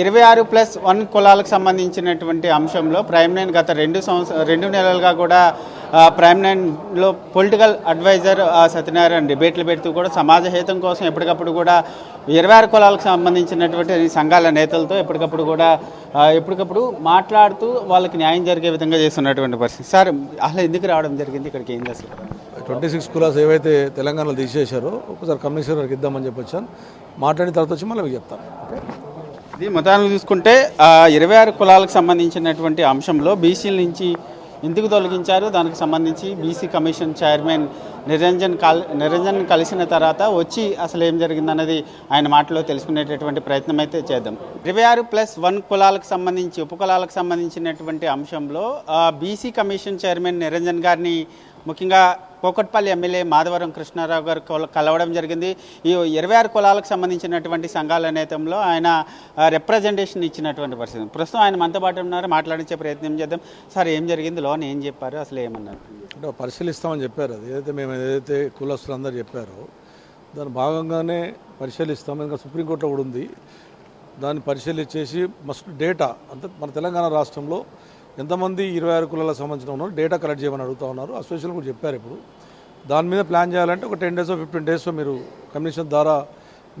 ఇరవై ఆరు plus one కులాలకు సంబంధించినటువంటి అంశంలో ప్రైమ్ నైన్ గత రెండు సంవత్సరం రెండు నెలలుగా కూడా ప్రైమ్ నైన్లో పొలిటికల్ అడ్వైజర్ సత్యనారాయణ డిబేట్లు పెడుతూ కూడా సమాజ హితం కోసం ఎప్పటికప్పుడు కూడా ఇరవై ఆరు కులాలకు సంబంధించినటువంటి సంఘాల నేతలతో ఎప్పటికప్పుడు కూడా ఎప్పటికప్పుడు మాట్లాడుతూ వాళ్ళకి న్యాయం జరిగే విధంగా చేస్తున్నటువంటి పరిస్థితి. సార్ అసలు ఎందుకు రావడం జరిగింది? ఇక్కడికి ఏంది అసలు ట్వంటీ సిక్స్ కులాస్ ఏవైతే తెలంగాణలో తీసేశారో ఒకసారి కమిషనర్ గారికి ఇద్దామని చెప్పి వచ్చాను మాట్లాడిన తర్వాత వచ్చి మళ్ళీ చెప్తాను. ఇది మొత్తానికి చూసుకుంటే ఆ, ఇరవై ఆరు కులాలకు సంబంధించినటువంటి అంశంలో బీసీల నుంచి ఎందుకు తొలగించారు? దానికి సంబంధించి బీసీ కమిషన్ చైర్మన్ నిరంజన్ కల్ నిరంజన్ కలిసిన తర్వాత వచ్చి అసలు ఏం జరిగిందన్నది ఆయన మాటలో తెలుసుకునేటటువంటి ప్రయత్నం అయితే చేద్దాం. ఇరవై ఆరు ప్లస్ వన్ కులాలకు సంబంధించి ఉపకులాలకు సంబంధించినటువంటి అంశంలో బీసీ కమిషన్ చైర్మన్ నిరంజన్ గారిని ముఖ్యంగా కోకట్పల్లి ఎమ్మెల్యే మాధవరం కృష్ణారావు గారు కలవడం జరిగింది. ఈ ఇరవై ఆరు కులాలకు సంబంధించినటువంటి సంఘాల నేతంలో ఆయన రిప్రజెంటేషన్ ఇచ్చినటువంటి పరిస్థితి ప్రస్తుతం ఆయన మనతో పాటు ఉన్నారు. మాట్లాడించే ప్రయత్నం చేద్దాం. సార్ ఏం జరిగింది? లోన్ ఏం చెప్పారు? అసలు ఏమన్నారు? అంటే పరిశీలిస్తామని చెప్పారు అది. ఏదైతే మేము ఏదైతే కులస్తులు చెప్పారో దాని భాగంగానే పరిశీలిస్తాం. ఇంకా సుప్రీంకోర్టులో కూడా ఉంది. దాన్ని పరిశీలించేసి మస్ట్ డేటా అంటే మన తెలంగాణ రాష్ట్రంలో ఎంతమంది ఇరవై ఆరు కులాలకు సంబంధించిన ఉన్నారు? డేటా కలెక్ట్ చేయమని అడుగుతూ ఉన్నారు. అసోసియేషన్ కూడా చెప్పారు ఇప్పుడు. దాని మీద ప్లాన్ చేయాలంటే ఒక టెన్ డేస్ ఫిఫ్టీన్ డేస్ మీరు కమిషన్ ద్వారా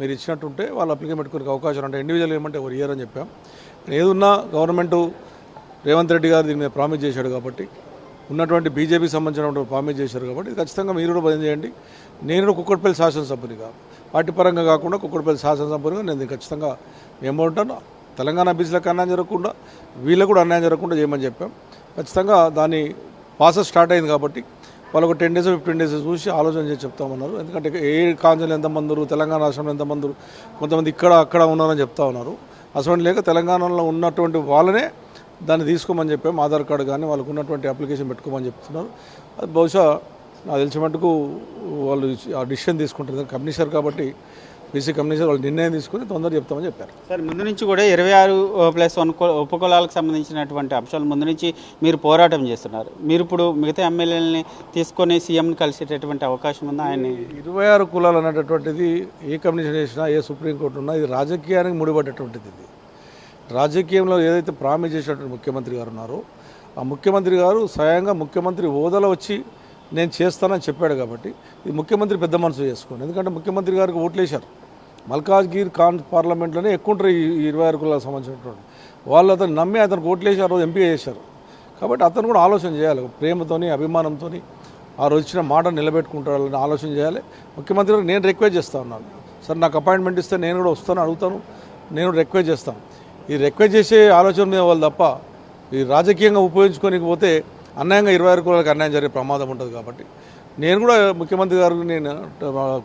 మీరు ఇచ్చినట్టుంటే వాళ్ళు అప్లికేషన్ పెట్టుకునే అవకాశం అంటే ఇండివిజువల్ ఏమంటే ఒక ఇయర్ అని చెప్పాం. ఏదున్నా గవర్నమెంట్ రేవంత్ రెడ్డి గారు దీని మీద ప్రామిస్ చేశాడు కాబట్టి ఉన్నటువంటి బీజేపీకి సంబంధించినటువంటి ప్రామిస్ చేశారు కాబట్టి ఖచ్చితంగా మీరు కూడా పని చేయండి. నేను కూడా కుక్కడపల్లి శాసనసభ్యునిగా. పార్టీ పరంగా కాకుండా కుక్కడపల్లి శాసనసభ్యునిగా నేను ఖచ్చితంగా మేము ఉంటాను తెలంగాణ బీసీలకు అన్యాయం జరగకుండా వీళ్ళకు కూడా అన్యాయం జరగకుండా చేయమని చెప్పాం. ఖచ్చితంగా దాని ప్రాసెస్ స్టార్ట్ అయింది కాబట్టి వాళ్ళు ఒక టెన్ డేస్ ఫిఫ్టీన్ డేస్ చూసి ఆలోచన చేసి చెప్తామన్నారు. ఎందుకంటే ఏ కాంజలు ఎంతమంది ఉన్నారు, తెలంగాణ రాష్ట్రంలో ఎంతమంది కొంతమంది ఇక్కడ అక్కడ ఉన్నారని చెప్తా ఉన్నారు. అసలు లేక తెలంగాణలో ఉన్నటువంటి వాళ్ళనే దాన్ని తీసుకోమని చెప్పాము ఆధార్ కార్డు కానీ వాళ్ళకు ఉన్నటువంటి అప్లికేషన్ పెట్టుకోమని చెప్తున్నారు. అది బహుశా నాకు తెలిసిన మటుకు వాళ్ళు ఆ డిసిషన్ తీసుకుంటారు. కమిషనర్ కాబట్టి బీసీ కమిషనర్ వాళ్ళు నిర్ణయం తీసుకుని తొందరగా చెప్తామని చెప్పారు. సార్ ముందు నుంచి కూడా ఇరవై ఆరు ప్లస్ వన్ ఉపకులాలకు సంబంధించినటువంటి అంశాలు ముందు నుంచి మీరు పోరాటం చేస్తున్నారు. మీరు ఇప్పుడు మిగతా ఎమ్మెల్యేలని తీసుకొని సీఎంని కలిసేటటువంటి అవకాశం ఉందా? ఆయన్ని ఇరవై ఆరు కులాలు అనేటటువంటిది ఏ కమిషన్ చేసినా ఏ సుప్రీంకోర్టు ఉన్నా ఇది రాజకీయానికి ముడిపడ్డటువంటిది ఇది. రాజకీయంలో ఏదైతే ప్రామిస్ చేసినటువంటి ముఖ్యమంత్రి గారు ఉన్నారో ఆ ముఖ్యమంత్రి గారు స్వయంగా ముఖ్యమంత్రి హోదాలో వచ్చి నేను చేస్తానని చెప్పాడు కాబట్టి ఇది ముఖ్యమంత్రి పెద్ద మనసు చేసుకోండి ఎందుకంటే ముఖ్యమంత్రి గారికి ఓట్లేశారు. మల్కాజ్గిర్ ఖాన్ పార్లమెంట్లోనే ఎక్కువ ఉంటారు ఈ ఇరవై ఆరు కులాలకు సంబంధించినటువంటి. వాళ్ళు అతను నమ్మి అతను ఓట్లేసి ఆ రోజు ఎంపీ చేశారు. కాబట్టి అతను కూడా ఆలోచన చేయాలి. ప్రేమతోని అభిమానంతోని ఆ రోజు ఇచ్చిన మాట నిలబెట్టుకుంటారని ఆలోచన చేయాలి. ముఖ్యమంత్రి నేను రిక్వెస్ట్ చేస్తా ఉన్నాను. సార్ నాకు అపాయింట్మెంట్ ఇస్తే నేను కూడా వస్తాను అడుగుతాను. నేను రిక్వెస్ట్ చేస్తాను. ఈ రిక్వెస్ట్ చేసే ఆలోచన మీద వాళ్ళు తప్ప ఈ రాజకీయంగా ఉపయోగించుకోనికి పోతే అన్యాయంగా ఇరవై ఆరు కులాలకు అన్యాయం జరిగే ప్రమాదం ఉంటుంది కాబట్టి నేను కూడా ముఖ్యమంత్రి గారికి నేను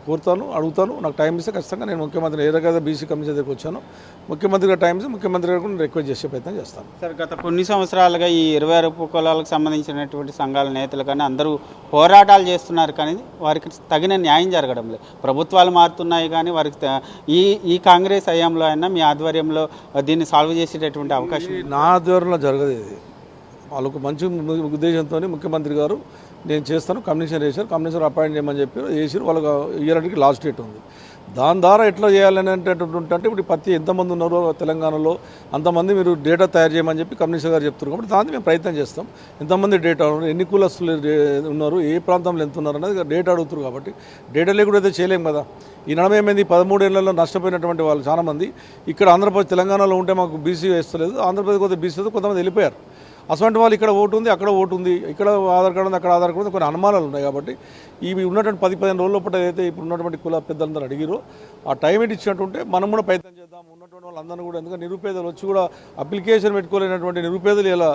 కోరుతాను అడుగుతాను. నాకు టైం ఇస్తే ఖచ్చితంగా నేను ముఖ్యమంత్రి ఏ రకంగా బీసీ కమిషన్ దగ్గరికి వచ్చాను ముఖ్యమంత్రి గారు టైం ఇస్తే ముఖ్యమంత్రి గారికి నేను రిక్వెస్ట్ చేసే ప్రయత్నం చేస్తాను. సార్ గత కొన్ని సంవత్సరాలుగా ఈ ఇరవై ఆరు ఉపకులాలకు సంబంధించినటువంటి సంఘాల నేతలు కానీ అందరూ పోరాటాలు చేస్తున్నారు కానీ వారికి తగిన న్యాయం జరగడం లేదు. ప్రభుత్వాలు మారుతున్నాయి కానీ వారికి ఈ ఈ కాంగ్రెస్ హయాంలో అయినా మీ ఆధ్వర్యంలో దీన్ని సాల్వ్ చేసేటటువంటి అవకాశం నా ఆధ్వర్యంలో జరగదు ఇది. వాళ్ళకు మంచి ఉద్దేశంతో ముఖ్యమంత్రి గారు నేను చేస్తాను కమిషనర్ చేశారు కమిషనర్ అపాయింట్ చేయమని చెప్పి చేసారు వాళ్ళకి ఇయర్కి లాస్ట్ డేట్ ఉంది. దాని ద్వారా ఎట్లా చేయాలని అంటే ఇప్పుడు పత్తి ఎంతమంది ఉన్నారో తెలంగాణలో అంతమంది మీరు డేటా తయారు చేయమని చెప్పి కమిషనర్ గారు చెప్తున్నారు కాబట్టి దాన్ని మేము ప్రయత్నం చేస్తాం. ఎంతమంది డేటా ఉన్నారు ఎన్ని కులస్తులు ఉన్నారు ఏ ప్రాంతంలో ఎంత ఉన్నారు అనేది డేటా అడుగుతారు కాబట్టి డేటా లేకుండా అయితే చేయలేం కదా. ఈ నడమ ఏమైంది పదమూడేళ్ళలో నష్టపోయినటువంటి వాళ్ళు చాలామంది. ఇక్కడ ఆంధ్రప్రదేశ్ తెలంగాణలో ఉంటే మాకు బీసీ వేస్తలేదు ఆంధ్రప్రదేశ్ కొంత బీసీ కొంతమంది వెళ్ళిపోయారు. అటువంటి వాళ్ళు ఇక్కడ ఓటు ఉంది అక్కడ ఓటు ఉంది ఇక్కడ ఆధార్ కార్డు ఉంది అక్కడ ఆధార్ కార్డు ఉంది కొన్ని అనుమానాలు ఉన్నాయి కాబట్టి ఇవి ఉన్నటువంటి పది పదిహేను రోజుల లోపల ఏదైతే ఇప్పుడు ఉన్నటువంటి కుల పెద్దలందరూ అడిగిరో ఆ టైం ఇటు ఇచ్చినట్టుంటే మనం కూడా ప్రయత్నం చేద్దాం ఉన్నటువంటి వాళ్ళందరూ కూడా ఎందుకంటే నిరుపేదలు వచ్చి కూడా అప్లికేషన్ పెట్టుకోలేనటువంటి నిరుపేదలు ఇలా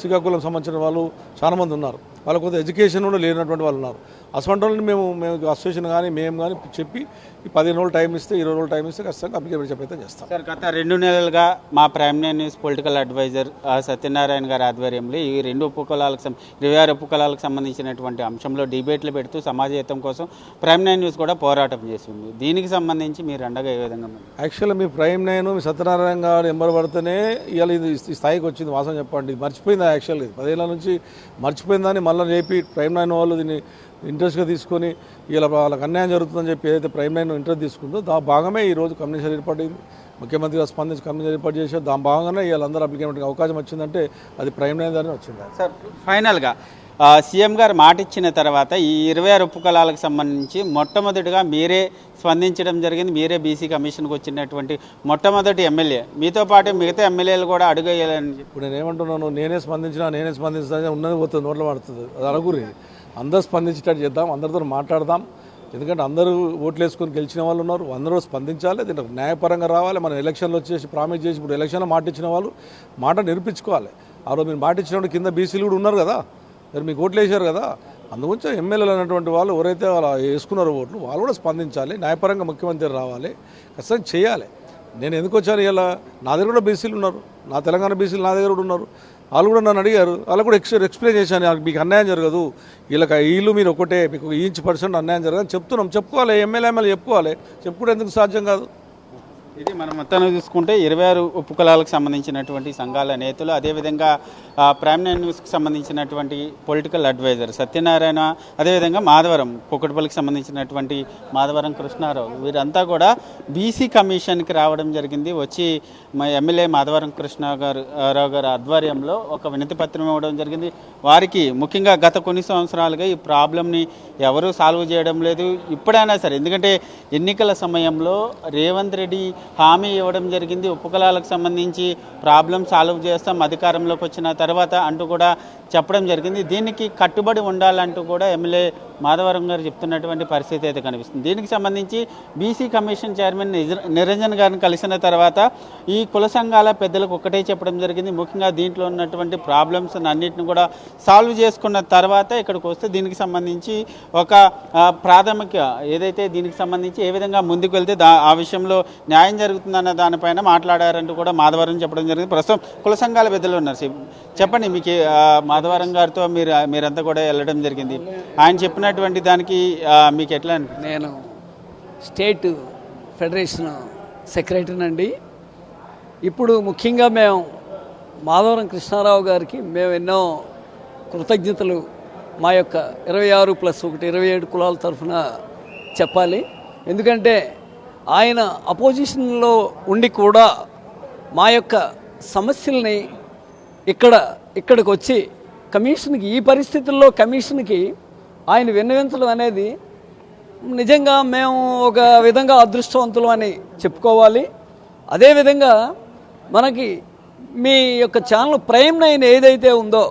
శ్రీకాకుళం సంబంధించిన వాళ్ళు చాలా మంది ఉన్నారు. వాళ్ళకు కొంత ఎడ్యుకేషన్ కూడా లేనటువంటి వాళ్ళు ఉన్నారు. అటువంటి వాళ్ళని మేము మేము అసోసియేషన్ కానీ మేము కానీ చెప్పి ఈ పదిహేను రోజులు టైం ఇస్తే ఇరవై రోజులు టైం ఇస్తే ఖచ్చితంగా అప్లికేషన్ ప్రయత్నం చేస్తాం. సార్ గత రెండు నెలలుగా మా prime news political advisor Satyanarayana గారి ఆధ్వర్యంలో ఈ రెండు ఉపకులాలకు ఇరవై ఆరు ఉపకులాలకు సంబంధించినటువంటి అంశంలో డిబేట్లు పెడుతూ సమాజ హితం కోసం ప్రైమ్ న్యూస్ కూడా పోరాటం చేసింది. దీనికి సంబంధించి మీరు అండగా ఏ విధంగా? యాక్చువల్ మీ ప్రైమ్ నైన్ మీ సత్యనారాయణ గారు ఎంబర్ పడితేనే ఇవాళ ఇది ఈ స్థాయికి వచ్చింది వాసన చెప్పండి. ఇది మర్చిపోయింది యాక్చువల్గా ఇది పదేళ్ళ నుంచి మర్చిపోయిందని మళ్ళీ చెప్పి ప్రైమ్ నైన్ వాళ్ళు దీన్ని ఇంట్రెస్ట్గా తీసుకొని ఇలా వాళ్ళకి అన్యాయం జరుగుతుందని చెప్పి ఏదైతే ప్రైమ్ నైన్ ఇంట్రెస్ట్ తీసుకుందో దా భాగమే ఈరోజు కమిషన్ ఏర్పడింది ముఖ్యమంత్రి గారు స్పందించి కమిషన్ ఏర్పాటు చేశారు. దాని భాగంగానే వీళ్ళందరూ అప్లికేషన్ అవకాశం వచ్చిందంటే అది ప్రైమ్ నైన్ ద్వారా వచ్చింది. సార్ ఫైనల్గా సీఎం గారు మాట ఇచ్చిన తర్వాత ఈ ఇరవై ఆరు ఉపకులాలకు సంబంధించి మొట్టమొదటిగా మీరే స్పందించడం జరిగింది. మీరే బీసీ కమిషన్కి వచ్చినటువంటి మొట్టమొదటి ఎమ్మెల్యే. మీతో పాటు మిగతా ఎమ్మెల్యేలు కూడా అడుగేయాలని ఇప్పుడు నేను ఏమంటున్నాను నేనే స్పందించినా నేనే స్పందించినా ఉన్నది పోతుంది నోట్లో పడుతుంది అది అడుగురి అందరూ స్పందించేటట్టు చేద్దాం అందరితో మాట్లాడదాం. ఎందుకంటే అందరూ ఓట్లు వేసుకొని గెలిచిన వాళ్ళు ఉన్నారు. అందరూ స్పందించాలి దీనికి న్యాయపరంగా రావాలి. మనం ఎలక్షన్లు వచ్చేసి ప్రామిస్ చేసి ఇప్పుడు ఎలక్షన్లో మాట ఇచ్చిన వాళ్ళు మాట నిరూపించుకోవాలి. ఆ రోజు మీరు మాట ఇచ్చినప్పుడు కింద బీసీలు కూడా ఉన్నారు కదా. మరి మీకు ఓట్లు వేసారు కదా అందుగురించి ఎమ్మెల్యేలు అనేటువంటి వాళ్ళు ఎవరైతే అలా వేసుకున్నారో ఓట్లు వాళ్ళు కూడా స్పందించాలి న్యాయపరంగా ముఖ్యమంత్రి రావాలి ఖచ్చితంగా చేయాలి. నేను ఎందుకు వచ్చాను ఇలా? నా దగ్గర కూడా బీసీలు ఉన్నారు నా తెలంగాణ బీసీలు నా దగ్గర కూడా ఉన్నారు. వాళ్ళు కూడా నన్ను అడిగారు వాళ్ళు కూడా ఎక్స్ ఎక్స్ప్లెయిన్ చేశాను మీకు అన్యాయం జరగదు వీళ్ళకి వీళ్ళు మీరు ఒకటే మీకు ఇంచ్ పర్సెంట్ అన్యాయం జరగదు అని చెప్తున్నాం. చెప్పుకోవాలి ఎమ్మెల్యే ఎమ్మెల్యే చెప్పుకోవాలి చెప్పుకుంటే ఎందుకు సాధ్యం కాదు? ఇది మనం మొత్తాన్ని చూసుకుంటే ఇరవై ఆరు ఉపకులాలకు సంబంధించినటువంటి సంఘాల నేతలు అదేవిధంగా ఆ, ప్రైమ్ నైన్ న్యూస్కి సంబంధించినటువంటి పొలిటికల్ అడ్వైజర్ సత్యనారాయణ అదేవిధంగా మాధవరం కుక్కటిపల్లికి సంబంధించినటువంటి మాధవరం కృష్ణారావు. వీరంతా కూడా బీసీ కమిషన్కి రావడం జరిగింది. వచ్చి మా ఎమ్మెల్యే మాధవరం కృష్ణ గారు రావు గారు ఆధ్వర్యంలో ఒక వినతి పత్రం ఇవ్వడం జరిగింది. వారికి ముఖ్యంగా గత కొన్ని సంవత్సరాలుగా ఈ ప్రాబ్లమ్ని ఎవరూ సాల్వ్ చేయడం లేదు. ఇప్పుడైనా సరే ఎందుకంటే ఎన్నికల సమయంలో రేవంత్ రెడ్డి హామీ ఇవ్వడం జరిగింది. ఉపకులాలకు సంబంధించి ప్రాబ్లం సాల్వ్ చేస్తాం అధికారంలోకి వచ్చిన తర్వాత అంటూ కూడా చెప్పడం జరిగింది. దీనికి కట్టుబడి ఉండాలంటూ కూడా ఎమ్మెల్యే మాధవరం గారు చెప్తున్నటువంటి పరిస్థితి అయితే కనిపిస్తుంది. దీనికి సంబంధించి బీసీ కమిషన్ చైర్మన్ నిజ- నిరంజన్ గారిని కలిసిన తర్వాత ఈ కుల సంఘాల పెద్దలకు ఒకటే చెప్పడం జరిగింది. ముఖ్యంగా దీంట్లో ఉన్నటువంటి ప్రాబ్లమ్స్ అన్నింటిని కూడా సాల్వ్ చేసుకున్న తర్వాత ఇక్కడికి వస్తే దీనికి సంబంధించి ఒక ప్రాథమిక ఏదైతే దీనికి సంబంధించి ఏ విధంగా ముందుకు వెళ్తే దా ఆ విషయంలో న్యాయం జరుగుతుందన్న దానిపైన మాట్లాడారంటూ కూడా మాధవరం చెప్పడం జరిగింది. ప్రస్తుతం కుల సంఘాల పెద్దలు ఉన్నారు. చెప్పండి మీకు మాధవరం గారితో మీరు మీరంతా కూడా వెళ్ళడం జరిగింది. ఆయన చెప్పిన చెప్పినటువంటి దానికి మీకు ఎట్లా నేను స్టేట్ ఫెడరేషన్ సెక్రటరీనండి. ఇప్పుడు ముఖ్యంగా మేము మాధవరం కృష్ణారావు గారికి మేము ఎన్నో కృతజ్ఞతలు మా యొక్క ఇరవై ఆరు ప్లస్ ఒకటి ఇరవై ఏడు కులాల తరఫున చెప్పాలి. ఎందుకంటే ఆయన అపోజిషన్లో ఉండి కూడా మా యొక్క సమస్యల్ని ఇక్కడ ఇక్కడికి వచ్చి కమిషన్కి ఈ పరిస్థితుల్లో కమిషన్కి ఆయన విన్నవించడం అనేది నిజంగా మేము ఒక విధంగా అదృష్టవంతులు అని చెప్పుకోవాలి. అదేవిధంగా మనకి మీ యొక్క ఛానల్ ప్రైమ్ నైన్ ఏదైతే ఉందో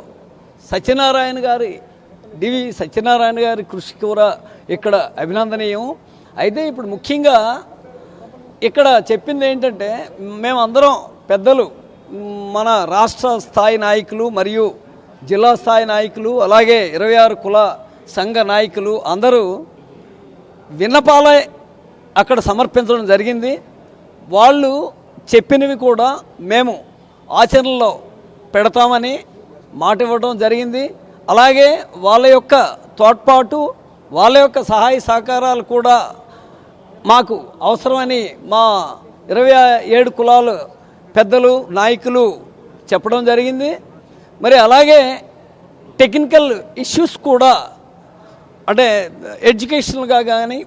సత్యనారాయణ గారి డివి సత్యనారాయణ గారి కృషి కూడా ఇక్కడ అభినందనీయం. అయితే ఇప్పుడు ముఖ్యంగా ఇక్కడ చెప్పింది ఏంటంటే మేమందరం పెద్దలు మన రాష్ట్ర స్థాయి నాయకులు మరియు జిల్లా స్థాయి నాయకులు అలాగే ఇరవై ఆరు కుల సంఘ నాయకులు అందరూ విన్నపాలే అక్కడ సమర్పించడం జరిగింది. వాళ్ళు చెప్పినవి కూడా మేము ఆచరణలో పెడతామని మాట ఇవ్వడం జరిగింది. అలాగే వాళ్ళ యొక్క తోడ్పాటు వాళ్ళ యొక్క సహాయ సహకారాలు కూడా మాకు అవసరమని మా ఇరవై ఏడు కులాలు పెద్దలు నాయకులు చెప్పడం జరిగింది. మరి అలాగే టెక్నికల్ ఇష్యూస్ కూడా అంటే ఎడ్యుకేషనల్గా కానీ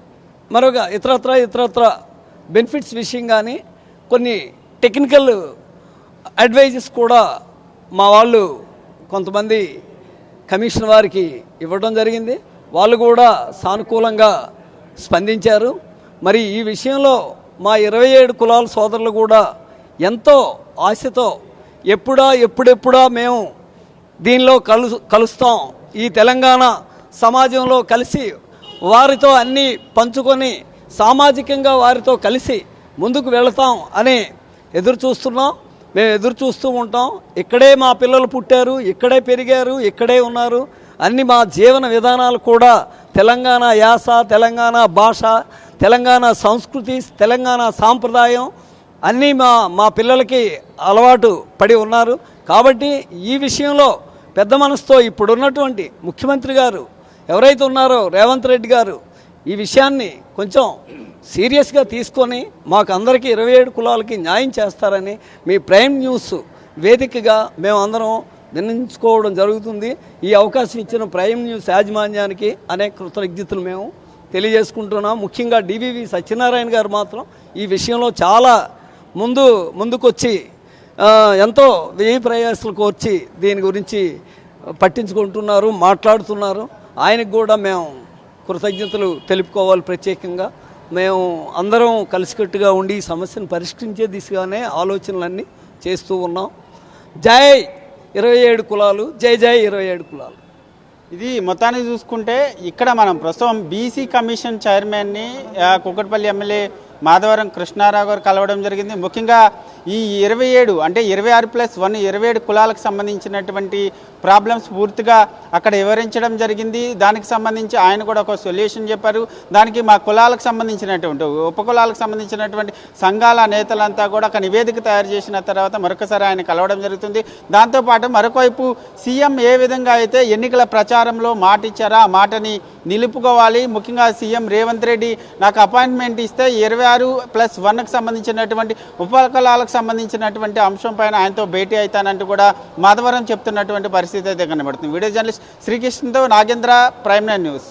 మరొక ఇతరత్ర ఇతరత్ర బెనిఫిట్స్ విషయం కానీ కొన్ని టెక్నికల్ అడ్వైజెస్ కూడా మా వాళ్ళు కొంతమంది కమిషన్ వారికి ఇవ్వడం జరిగింది. వాళ్ళు కూడా సానుకూలంగా స్పందించారు. మరి ఈ విషయంలో మా ఇరవై ఏడు కులాల సోదరులు కూడా ఎంతో ఆశతో ఎప్పుడా ఎప్పుడెప్పుడా మేము దీనిలో కలు కలుస్తాం. ఈ తెలంగాణ సమాజంలో కలిసి వారితో అన్నీ పంచుకొని సామాజికంగా వారితో కలిసి ముందుకు వెళతాం అని ఎదురు చూస్తున్నాం. మేము ఎదురు చూస్తూ ఉంటాం. ఇక్కడే మా పిల్లలు పుట్టారు ఇక్కడే పెరిగారు ఇక్కడే ఉన్నారు. అన్ని మా జీవన విధానాలు కూడా తెలంగాణ యాస తెలంగాణ భాష తెలంగాణ సంస్కృతి తెలంగాణ సాంప్రదాయం అన్నీ మా మా పిల్లలకి అలవాటు పడి ఉన్నారు. కాబట్టి ఈ విషయంలో పెద్ద మనసుతో ఇప్పుడున్నటువంటి ముఖ్యమంత్రి గారు ఎవరైతే ఉన్నారో రేవంత్ రెడ్డి గారు ఈ విషయాన్ని కొంచెం సీరియస్గా తీసుకొని మాకు అందరికీ ఇరవై ఏడు కులాలకి న్యాయం చేస్తారని మీ ప్రైమ్ న్యూస్ వేదికగా మేమందరం నిర్ణయించుకోవడం జరుగుతుంది. ఈ అవకాశం ఇచ్చిన ప్రైమ్ న్యూస్ యాజమాన్యానికి అనేక కృతజ్ఞతలు మేము తెలియజేసుకుంటున్నాం. ముఖ్యంగా డివివి సత్యనారాయణ గారు మాత్రం ఈ విషయంలో చాలా ముందు ముందుకొచ్చి ఎంతో వ్యయ ప్రయాసాలు కోర్చి దీని గురించి పట్టించుకుంటున్నారు మాట్లాడుతున్నారు. ఆయనకు కూడా మేము కృతజ్ఞతలు తెలుపుకోవాలి ప్రత్యేకంగా. మేము అందరం కలిసికట్టుగా ఉండి ఈ సమస్యను పరిష్కరించే దిశగానే ఆలోచనలన్నీ చేస్తూ ఉన్నాం. జై ఇరవై ఏడు కులాలు జై జై ఇరవై ఏడు కులాలు. ఇది మొత్తానికి చూసుకుంటే ఇక్కడ మనం ప్రస్తుతం బీసీ కమిషన్ చైర్మన్ని ఆ, కుక్కట్పల్లి ఎమ్మెల్యే మాధవరం కృష్ణారావు గారు కలవడం జరిగింది. ముఖ్యంగా ఈ ఇరవై ఏడు అంటే ఇరవై ఆరు ప్లస్ వన్ ఇరవై ఏడు కులాలకు సంబంధించినటువంటి ప్రాబ్లమ్స్ పూర్తిగా అక్కడ వివరించడం జరిగింది. దానికి సంబంధించి ఆయన కూడా ఒక సొల్యూషన్ చెప్పారు. దానికి మా కులాలకు సంబంధించినటువంటి ఉపకులాలకు సంబంధించినటువంటి సంఘాల నేతలంతా కూడా ఒక నివేదిక తయారు చేసిన తర్వాత మరొకసారి ఆయన కలవడం జరుగుతుంది. దాంతోపాటు మరొకవైపు సీఎం ఏ విధంగా అయితే ఎన్నికల ప్రచారంలో మాట ఇచ్చారా ఆ మాటని నిలుపుకోవాలి. ముఖ్యంగా సీఎం రేవంత్ రెడ్డి నాకు అపాయింట్మెంట్ ఇస్తే ఇరవై ఆరు ప్లస్ వన్కి సంబంధించినటువంటి ఉపకులాలకు సంబంధించినటువంటి అంశం పైన ఆయనతో భేటీ అవుతానంటూ కూడా మాధవరం చెప్తున్నటువంటి పరిస్థితి అయితే కనబడుతుంది. వీడియో జర్నలిస్ట్ శ్రీకృష్ణతో నాగేంద్ర ప్రైమ్ నైన్ న్యూస్.